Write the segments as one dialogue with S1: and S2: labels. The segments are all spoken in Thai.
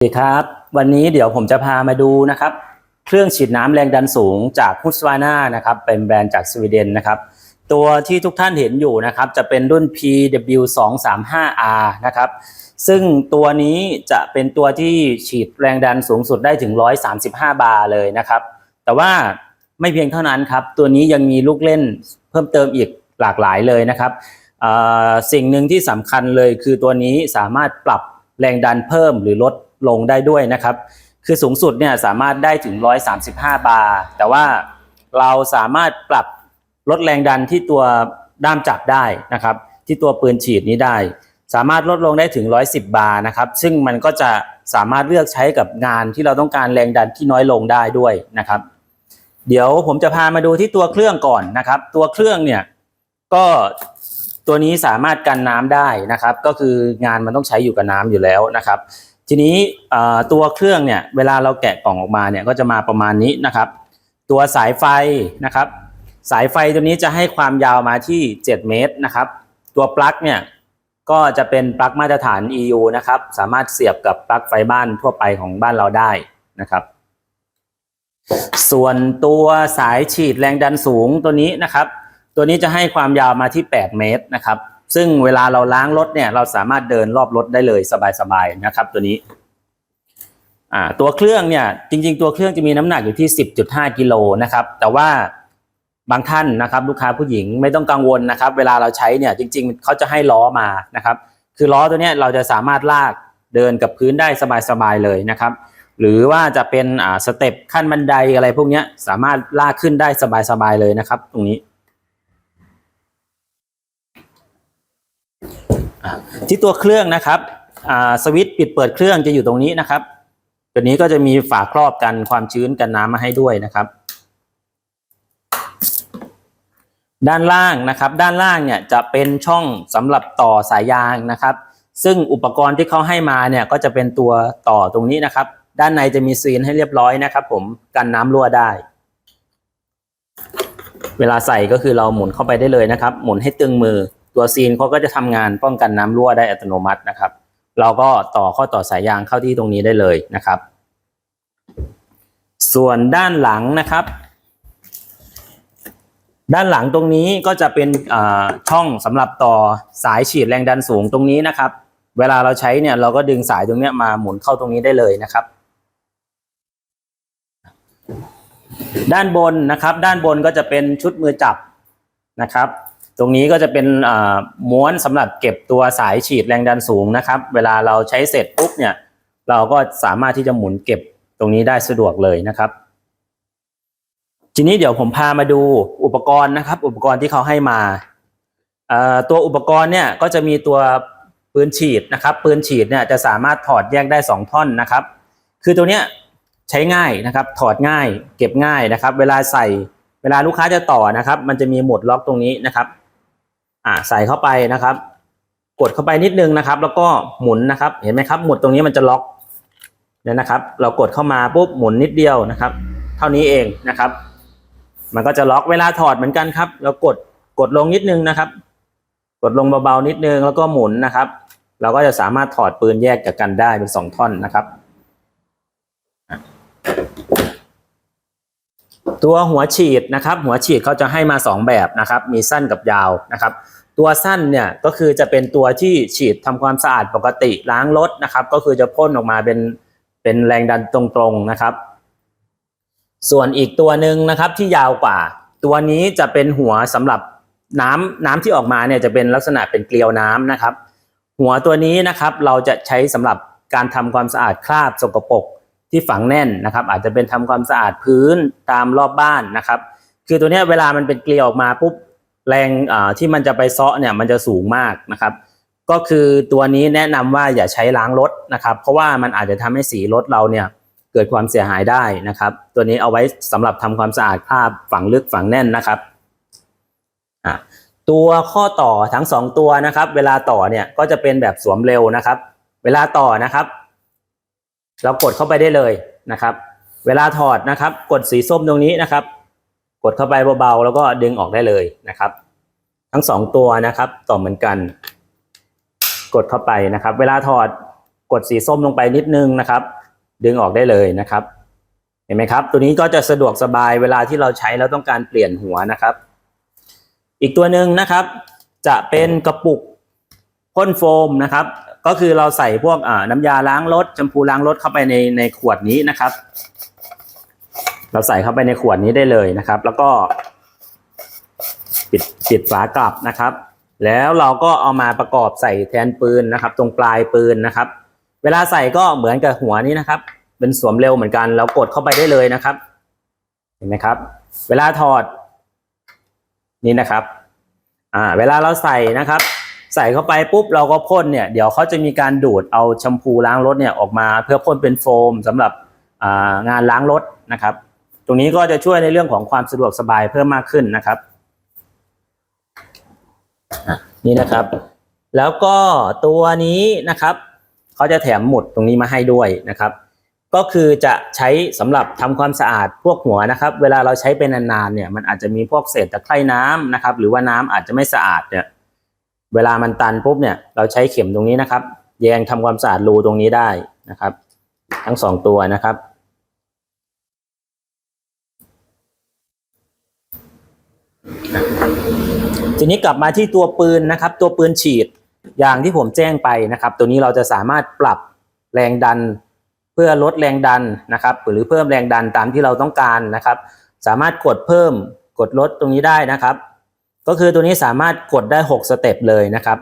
S1: สวัสดีครับวันนี้เดี๋ยวผมจะพามาดูนะครับเครื่องฉีดน้ำแรงดันสูงจาก h u s วา n a นะครับเป็นแบรนด์จากสวีเดนนะครับตัวที่ทุกท่านเห็นอยู่นะครับจะเป็นรุ่น PW235R นะครับซึ่งตัวนี้จะเป็นตัวที่ฉีดแรงดันสูงสุดได้ถึง 135 บาร์เลยนะครับ แต่ว่าไม่เพียงเท่านั้นครับ ตัวนี้ยังมีลูกเล่นเพิ่มเติมอีกหลากหลายเลยนะครับสิ่งหนึ่งที่สำคัญเลยคือตัวนี้สามารถปรับแรงดันเพิ่มหรือลด ลงได้ด้วยนะครับ คือสูงสุดเนี่ยสามารถได้ถึง 135 บาร์ แต่ว่าเราสามารถปรับลดแรงดันที่ตัวด้ามจับได้นะครับ ที่ตัวปืนฉีดนี้ได้ สามารถลดลงได้ถึง 110 บาร์นะครับ ซึ่งมันก็จะสามารถเลือกใช้กับงานที่เราต้องการแรงดันที่น้อยลงได้ด้วยนะครับ เดี๋ยวผมจะพามาดูที่ตัวเครื่องก่อนนะครับ ตัวเครื่องเนี่ยก็ตัวนี้สามารถกันน้ำได้นะครับ ก็คืองานมันต้องใช้อยู่กับน้ำอยู่แล้วนะครับ ทีนี้ตัวเครื่องเนี่ยเวลาเราแกะกล่องออกมาเนี่ยก็จะมาประมาณนี้นะครับ ตัวสายไฟนะครับ สายไฟตัวนี้จะให้ความยาวมาที่ 7 เมตรนะครับ ตัวปลั๊กเนี่ยก็จะเป็นปลั๊กมาตรฐาน EU นะครับ สามารถเสียบกับปลั๊กไฟบ้านทั่วไปของบ้านเราได้นะครับ ส่วนตัวสายฉีดแรงดันสูงตัวนี้นะครับ ตัวนี้จะให้ความยาวมาที่ 8 เมตรนะครับ ซึ่งเวลาเราล้างรถเนี่ยเราสามารถเดินรอบรถได้เลยสบายๆนะครับ ตัวนี้อ่าตัวเครื่องเนี่ยจริง ๆ ตัวเครื่องจะมีน้ำหนักอยู่ที่ 10.5กิโลนะครับ แต่ว่าบางท่านนะครับ ลูกค้าผู้หญิงไม่ต้องกังวลนะครับ เวลาเราใช้เนี่ยจริง ๆเขาจะให้ล้อมานะครับ คือล้อตัวนี้เราจะสามารถลากเดินกับพื้นได้สบายๆเลยนะครับ หรือว่าจะเป็นอ่าสเต็ปขั้นบันไดอะไรพวกเนี้ยสามารถลากขึ้นได้สบายๆเลยนะครับ ตรงนี้อ่า ที่ตัวเครื่องนะครับสวิตช์ปิดเปิดเครื่องจะอยู่ตรงนี้นะครับตัวนี้ก็จะมีฝาครอบกันความชื้นกันน้ำมาให้ด้วยนะครับ ด้านล่างนะครับ ด้านล่างเนี่ยจะเป็นช่องสำหรับต่อสายยางนะครับ ซึ่งอุปกรณ์ที่เขาให้มาเนี่ยก็จะเป็นตัวต่อตรงนี้นะครับ ด้านในจะมีซีนให้เรียบร้อยนะครับ ผมกันน้ำรั่วได้ เวลาใส่ก็คือเราหมุนเข้าไปได้เลยนะครับ หมุนให้ตึงมือ ตัวซีนเขาก็จะทำงานป้องกันน้ำรั่วได้อัตโนมัตินะครับ เราก็ต่อข้อต่อสายยางเข้าที่ตรงนี้ได้เลยนะครับ ส่วนด้านหลังนะครับ ด้านหลังตรงนี้ก็จะเป็นช่องสำหรับต่อสายฉีดแรงดันสูงตรงนี้นะครับ เวลาเราใช้เนี่ยเราก็ดึงสายตรงนี้มาหมุนเข้าตรงนี้ได้เลยนะครับด้านบนนะครับ ด้านบนก็จะเป็นชุดมือจับนะครับ ตรงนี้ก็จะเป็นม้วนสำหรับเก็บตัวสายฉีดแรงดันสูงนะครับ เวลาเราใช้เสร็จปุ๊บเนี่ย เราก็สามารถที่จะหมุนเก็บตรงนี้ได้สะดวกเลยนะครับ ทีนี้เดี๋ยวผมพามาดูอุปกรณ์นะครับ อุปกรณ์ที่เขาให้มาตัวอุปกรณ์เนี่ยก็จะมีตัวปืนฉีดนะครับ ปืนฉีดเนี่ยจะสามารถถอดแยกได้สองท่อนนะครับ คือตัวเนี้ยใช้ง่ายนะครับ ถอดง่าย เก็บง่ายนะครับ เวลาใส่เวลาลูกค้าจะต่อนะครับ มันจะมีโหมดล็อกตรงนี้นะครับ อ่าใส่เข้าไปนะครับ กดเข้าไปนิดนึงนะครับ แล้วก็หมุนนะครับ เห็นไหมครับหมุดตรงนี้มันจะล็อกเนี่ยนะครับ เรากดเข้ามาปุ๊บหมุนนิดเดียวนะครับ เท่านี้เองนะครับ มันก็จะล็อกเวลาถอดเหมือนกันครับ เรากดกดลงนิดนึงนะครับ กดลงเบาๆนิดนึงแล้วก็หมุนนะครับ เราก็จะสามารถถอดปืนแยกจากกันได้เป็นสองท่อนนะครับ ตัวหัวฉีดนะครับ หัวฉีดเขาจะให้มาสองแบบนะครับ มีสั้นกับยาวนะครับ ตัวสั้นเนี่ยก็คือจะเป็นตัวที่ฉีดทำความสะอาดปกติล้างรถนะครับ ก็คือจะพ่นออกมาเป็นเป็นแรงดันตรงๆนะครับ ส่วนอีกตัวหนึ่งนะครับที่ยาวกว่า ตัวนี้จะเป็นหัวสำหรับน้ำน้ำที่ออกมาเนี่ยจะเป็นลักษณะเป็นเกลียวน้ำนะครับ หัวตัวนี้นะครับเราจะใช้สำหรับการทำความสะอาดคราบสกปรก ที่ฝังแน่นนะครับ อาจจะเป็นทำความสะอาดพื้นตามรอบบ้านนะครับ คือตัวนี้เวลามันเป็นเกลียวออกมาปุ๊บแรงที่มันจะไปเซาะเนี่ยมันจะสูงมากนะครับ ก็คือตัวนี้แนะนำว่าอย่าใช้ล้างรถนะครับ เพราะว่ามันอาจจะทำให้สีรถเราเนี่ยเกิดความเสียหายได้นะครับ ตัวนี้เอาไว้สำหรับทำความสะอาดคราบฝังลึกฝังแน่นนะครับตัวข้อต่อทั้งสองตัวนะครับ เวลาต่อเนี่ยก็จะเป็นแบบสวมเร็วนะครับ เวลาต่อนะครับ เรากดเข้าไปได้เลยนะครับ เวลาถอดนะครับ กดสีส้มตรงนี้นะครับ กดเข้าไปเบาๆแล้วก็ดึงออกได้เลยนะครับ ทั้งสองตัวนะครับต่อเหมือนกัน กดเข้าไปนะครับ เวลาถอดกดสีส้มลงไปนิดนึงนะครับ ดึงออกได้เลยนะครับ เห็นไหมครับ ตัวนี้ก็จะสะดวกสบายเวลาที่เราใช้แล้วต้องการเปลี่ยนหัวนะครับ อีกตัวหนึ่งนะครับ จะเป็นกระปุกพ่นโฟมนะครับ ก็คือเราใส่พวกน้ำยาล้างรถแชมพูล้างรถเข้าไปในในขวดนี้นะครับ เราใส่เข้าไปในขวดนี้ได้เลยนะครับ แล้วก็ ปิดปิดฝากลับนะครับ แล้วเราก็เอามาประกอบใส่แทนปืนนะครับ ตรงปลายปืนนะครับ เวลาใส่ก็เหมือนกับหัวนี้นะครับ เป็นสวมเร็วเหมือนกัน เรากดเข้าไปได้เลยนะครับ เห็นไหมครับ เวลาถอดนี่นะครับ อ่า เวลาเราใส่นะครับ ใส่เข้าไปปุ๊บเราก็พ่นเนี่ยเดี๋ยวเขาจะมีการดูดเอาแชมพูล้างรถเนี่ยออกมาเพื่อพ่นเป็นโฟมสำหรับงานล้างรถนะครับ ตรงนี้ก็จะช่วยในเรื่องของความสะดวกสบายเพิ่มมากขึ้นนะครับนี่นะครับ แล้วก็ตัวนี้นะครับเขาจะแถมหมุดตรงนี้มาให้ด้วยนะครับ ก็คือจะใช้สำหรับทำความสะอาดพวกหัวนะครับ เวลาเราใช้เป็นนานๆเนี่ยมันอาจจะมีพวกเศษตะไคร่น้ำนะครับ หรือว่าน้ำอาจจะไม่สะอาดเนี่ย เวลามันตันปุ๊บเนี่ยเราใช้เข็มตรงนี้นะครับ แยงทำความสะอาดรูตรงนี้ได้นะครับ ทั้งสองตัวนะครับ ทีนี้กลับมาที่ตัวปืนนะครับ ตัวปืนฉีดอย่างที่ผมแจ้งไปนะครับ ตัวนี้เราจะสามารถปรับแรงดันเพื่อลดแรงดันนะครับ หรือเพิ่มแรงดันตามที่เราต้องการนะครับ สามารถกดเพิ่มกดลดตรงนี้ได้นะครับ ก็คือตัวนี้สามารถกดได้ 6 สเต็ปเลยนะครับ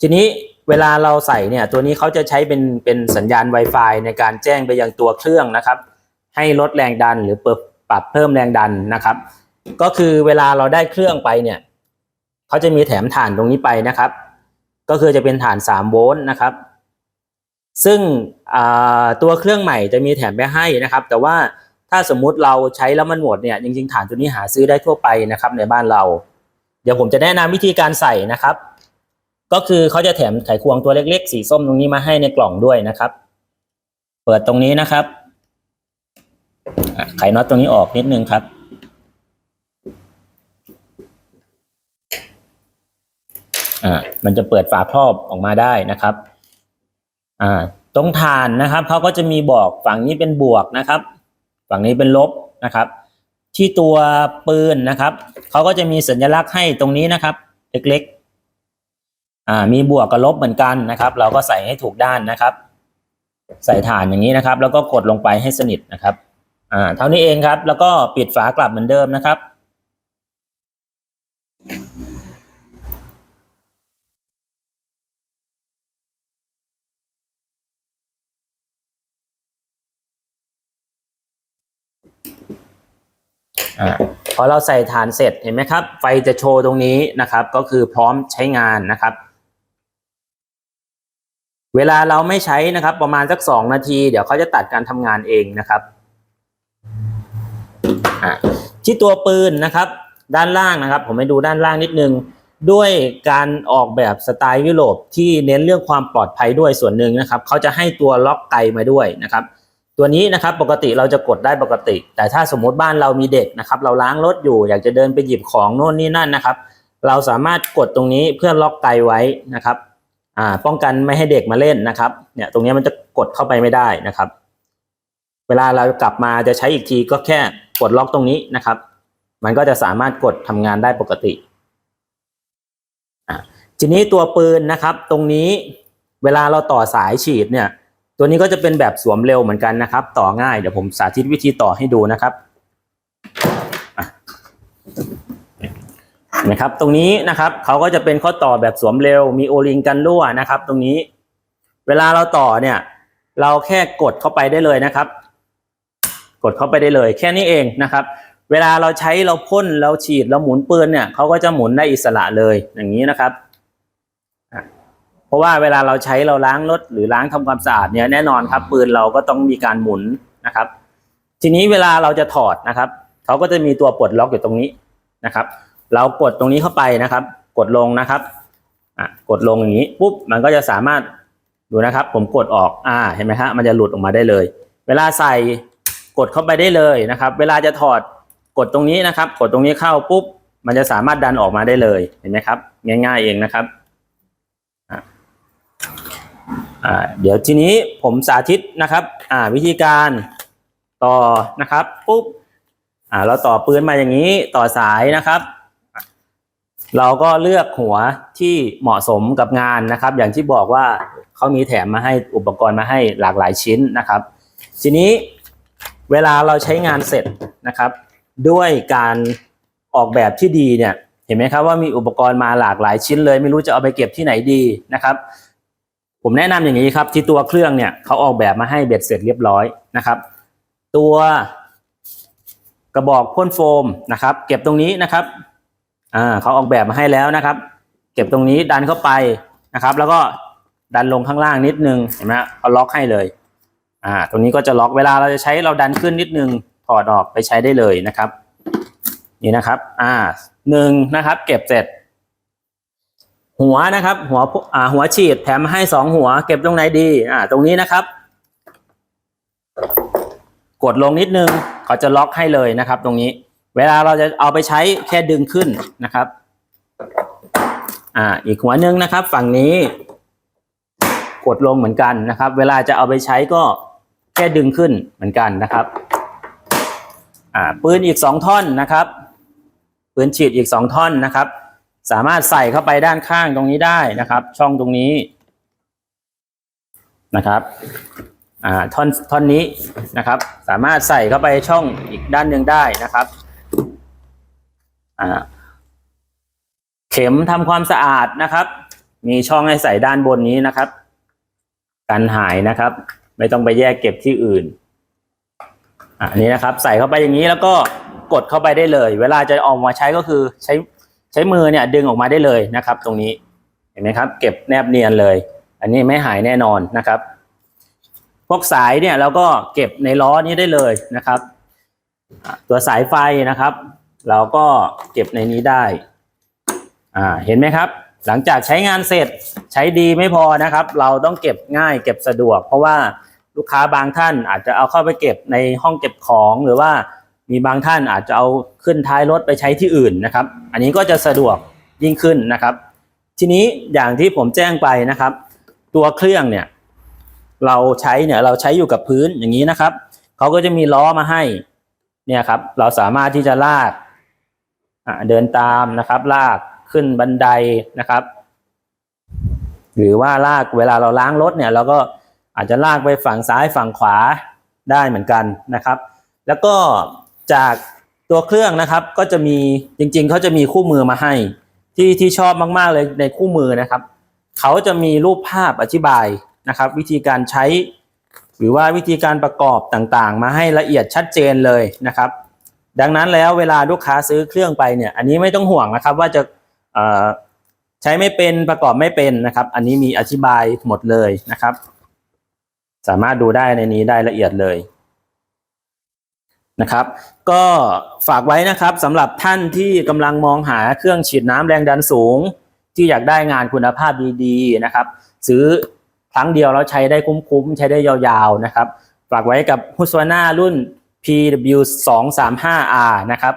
S1: ทีนี้เวลาเราใส่เนี่ยตัวนี้เขาจะใช้เป็นเป็นสัญญาณ Wi-Fi ในการแจ้งไปยังตัวเครื่องนะครับ ให้ลดแรงดันหรือปรับเพิ่มแรงดันนะครับ ก็คือเวลาเราได้เครื่องไปเนี่ยเขาจะมีแถมฐานตรงนี้ไปนะครับ ก็คือจะเป็นฐาน 3 โวลต์นะครับ ซึ่งตัวเครื่องใหม่จะมีแถมไปให้นะครับ แต่ว่าถ้าสมมุติเราใช้แล้วมันหมดเนี่ยจริงๆฐานตัวนี้หาซื้อได้ทั่วไปนะครับในบ้านเรา ดี๋ยวผมจะแนะนำวิธีการใส่นะครับ ก็คือเขาจะแถมไขควงตัวเล็กๆ สีส้มตรงนี้มาให้ในกล่องด้วยนะครับ เปิดตรงนี้นะครับไขน็อตตรงนี้ออกนิดนึงครับ อ่า มันจะเปิดฝาครอบออกมาได้นะครับ อ่า ตรงฐานนะครับเขาก็จะมีบอกฝั่งนี้เป็นบวกนะครับ ฝั่งนี้เป็นลบนะครับ ที่ตัวปืนนะครับเขาก็จะมีสัญลักษณ์ให้ตรงนี้นะครับ เล็กๆอ่ามีบวกกับลบเหมือนกันนะครับ เราก็ใส่ให้ถูกด้านนะครับ ใส่ฐานอย่างนี้นะครับ แล้วก็กดลงไปให้สนิทนะครับอ่าเท่านี้เองครับ แล้วก็ปิดฝากลับเหมือนเดิมนะครับ อ่าพอเราใส่ฐานเสร็จเห็นไหมครับ ไฟจะโชว์ตรงนี้นะครับ ก็คือพร้อมใช้งานนะครับ เวลาเราไม่ใช้นะครับ ประมาณสักสองนาที เดี๋ยวเขาจะตัดการทำงานเองนะครับที่ตัวปืนนะครับ ด้านล่างนะครับ ผมไปดูด้านล่างนิดนึง ด้วยการออกแบบสไตล์ยุโรปที่เน้นเรื่องความปลอดภัยด้วยส่วนหนึ่งนะครับเขาจะให้ตัวล็อกไกมาด้วยนะครับ ตัวนี้นะครับปกติเราจะกดได้ปกติ แต่ถ้าสมมติบ้านเรามีเด็กนะครับเราล้างรถอยู่อยากจะเดินไปหยิบของโน่นนี่นั่นนะครับ เราสามารถกดตรงนี้เพื่อล็อกไกไว้นะครับอ่าป้องกันไม่ให้เด็กมาเล่นนะครับเนี่ยตรงนี้มันจะกดเข้าไปไม่ได้นะครับ เวลาเรากลับมาจะใช้อีกทีก็แค่กดล็อกตรงนี้นะครับ มันก็จะสามารถกดทำงานได้ปกติทีนี้ตัวปืนนะครับตรงนี้เวลาเราต่อสายฉีดเนี่ย ตัวนี้ก็จะเป็นแบบสวมเร็วเหมือนกันนะครับ ต่อง่ายเดี๋ยวผมสาธิตวิธีต่อให้ดูนะครับนะครับ ตรงนี้นะครับเขาก็จะเป็นข้อต่อแบบสวมเร็ว มีโอลิงกันรั่วนะครับ ตรงนี้ เวลาเราต่อเนี่ย เราแค่กดเข้าไปได้เลยนะครับ กดเข้าไปได้เลย แค่นี้เองนะครับ เวลาเราใช้เราพ่นเราฉีดเราหมุนปืนเนี่ยเขาก็จะหมุนได้อิสระเลยอย่างนี้นะครับ เพราะว่าเวลาเราใช้เราล้างรถหรือล้างทำความสะอาดเนี่ยแน่นอนครับ ปืนเราก็ต้องมีการหมุนนะครับ ทีนี้เวลาเราจะถอดนะครับเขาก็จะมีตัวปลดล็อกอยู่ตรงนี้นะครับ เรากดตรงนี้เข้าไปนะครับ กดลงนะครับอะกดลงอย่างนี้ปุ๊บมันก็จะสามารถดูนะครับ ผมกดออกอ่าเห็นไหมฮะมันจะหลุดออกมาได้เลย เวลาใส่กดเข้าไปได้เลยนะครับ เวลาจะถอดกดตรงนี้นะครับ กดตรงนี้เข้าปุ๊บมันจะสามารถดันออกมาได้เลยเห็นไหมครับ ง่ายๆเองนะครับ เดี๋ยวทีนี้ผมสาธิตนะครับวิธีการต่อนะครับปุ๊บเราต่อปืนมาอย่างนี้ต่อสายนะครับ เราก็เลือกหัวที่เหมาะสมกับงานนะครับ อย่างที่บอกว่าเขามีแถมมาให้อุปกรณ์มาให้หลากหลายชิ้นนะครับ ทีนี้เวลาเราใช้งานเสร็จนะครับ ด้วยการออกแบบที่ดีเนี่ยเห็นไหมครับว่ามีอุปกรณ์มาหลากหลายชิ้นเลย ไม่รู้จะเอาไปเก็บที่ไหนดีนะครับ ผมแนะนำอย่างนี้ครับที่ตัวเครื่องเนี่ยเขาออกแบบมาให้เบ็ดเสร็จเรียบร้อยนะครับ ตัวกระบอกพ่นโฟมนะครับ เก็บตรงนี้นะครับอ่าเขาออกแบบมาให้แล้วนะครับ เก็บตรงนี้ดันเข้าไปนะครับ แล้วก็ดันลงข้างล่างนิดนึงเห็นไหมเขาล็อกให้เลยอ่าตรงนี้ก็จะล็อกเวลาเราจะใช้เราดันขึ้นนิดนึงถอดออกไปใช้ได้เลยนะครับ นี่นะครับ อ่าหนึ่งนะครับ เก็บเสร็จ หัวนะครับ หัวอ่าหัวฉีดแถมมาให้สองหัว เก็บตรงไหนดีอ่าตรงนี้นะครับ กดลงนิดนึงเขาจะล็อกให้เลยนะครับ ตรงนี้ เวลาเราจะเอาไปใช้แค่ดึงขึ้นนะครับ อ่า อีกหัวหนึ่งนะครับ ฝั่งนี้ กดลงเหมือนกันนะครับ เวลาจะเอาไปใช้ก็แค่ดึงขึ้นเหมือนกันนะครับ อ่าปืนอีกสองท่อนนะครับปืนฉีดอีกสองท่อนนะครับ สามารถใส่เข้าไปด้านข้างตรงนี้ได้นะครับ ช่องตรงนี้นะครับอ่าท่อนท่อนนี้นะครับ สามารถใส่เข้าไปช่องอีกด้านหนึ่งได้นะครับอ่าเข็มทำความสะอาดนะครับ มีช่องให้ใส่ด้านบนนี้นะครับกันหายนะครับ ไม่ต้องไปแยกเก็บที่อื่นอ่าอันนี้นะครับ ใส่เข้าไปอย่างนี้แล้วก็กดเข้าไปได้เลย เวลาจะออกมาใช้ก็คือใช้ ใช้มือเนี่ยดึงออกมาได้เลยนะครับ ตรงนี้เห็นไหมครับ เก็บแนบเนียนเลย อันนี้ไม่หายแน่นอนนะครับ พวกสายเนี่ยเราก็เก็บในล้อนี้ได้เลยนะครับ ตัวสายไฟนะครับ เราก็เก็บในนี้ได้อ่าเห็นไหมครับ หลังจากใช้งานเสร็จใช้ดีไม่พอนะครับ เราต้องเก็บง่ายเก็บสะดวก เพราะว่าลูกค้าบางท่านอาจจะเอาเข้าไปเก็บในห้องเก็บของหรือว่า มีบางท่านอาจจะเอาขึ้นท้ายรถไปใช้ที่อื่นนะครับ อันนี้ก็จะสะดวกยิ่งขึ้นนะครับ ทีนี้อย่างที่ผมแจ้งไปนะครับ ตัวเครื่องเนี่ยเราใช้เนี่ยเราใช้อยู่กับพื้นอย่างนี้นะครับเขาก็จะมีล้อมาให้เนี่ยครับ เราสามารถที่จะลากเดินตามนะครับ ลากขึ้นบันไดนะครับ หรือว่าลากเวลาเราล้างรถเนี่ยเราก็อาจจะลากไปฝั่งซ้ายฝั่งขวาได้เหมือนกันนะครับ แล้วก็ จากตัวเครื่องนะครับก็จะมีจริงๆเขาจะมีคู่มือมาให้ ที่ที่ชอบมากๆเลยในคู่มือนะครับเขาจะมีรูปภาพอธิบายนะครับ วิธีการใช้ หรือว่าวิธีการประกอบต่างๆ มาให้ละเอียดชัดเจนเลยนะครับ ดังนั้นแล้วเวลาลูกค้าซื้อเครื่องไปเนี่ย อันนี้ไม่ต้องห่วงนะครับ ว่าจะใช้ไม่เป็นประกอบไม่เป็นนะครับ อันนี้มีอธิบายหมดเลยนะครับ สามารถดูได้ในนี้ได้ละเอียดเลย นะครับ ก็ฝากไว้นะครับสำหรับท่านที่กำลังมองหาเครื่องฉีดน้ำแรงดันสูง ที่อยากได้งานคุณภาพดีๆนะครับ ซื้อครั้งเดียวแล้วใช้ได้คุ้มๆ ใช้ได้ยาวๆนะครับ ฝากไว้กับฮุสวาน่ารุ่น PW235R นะครับ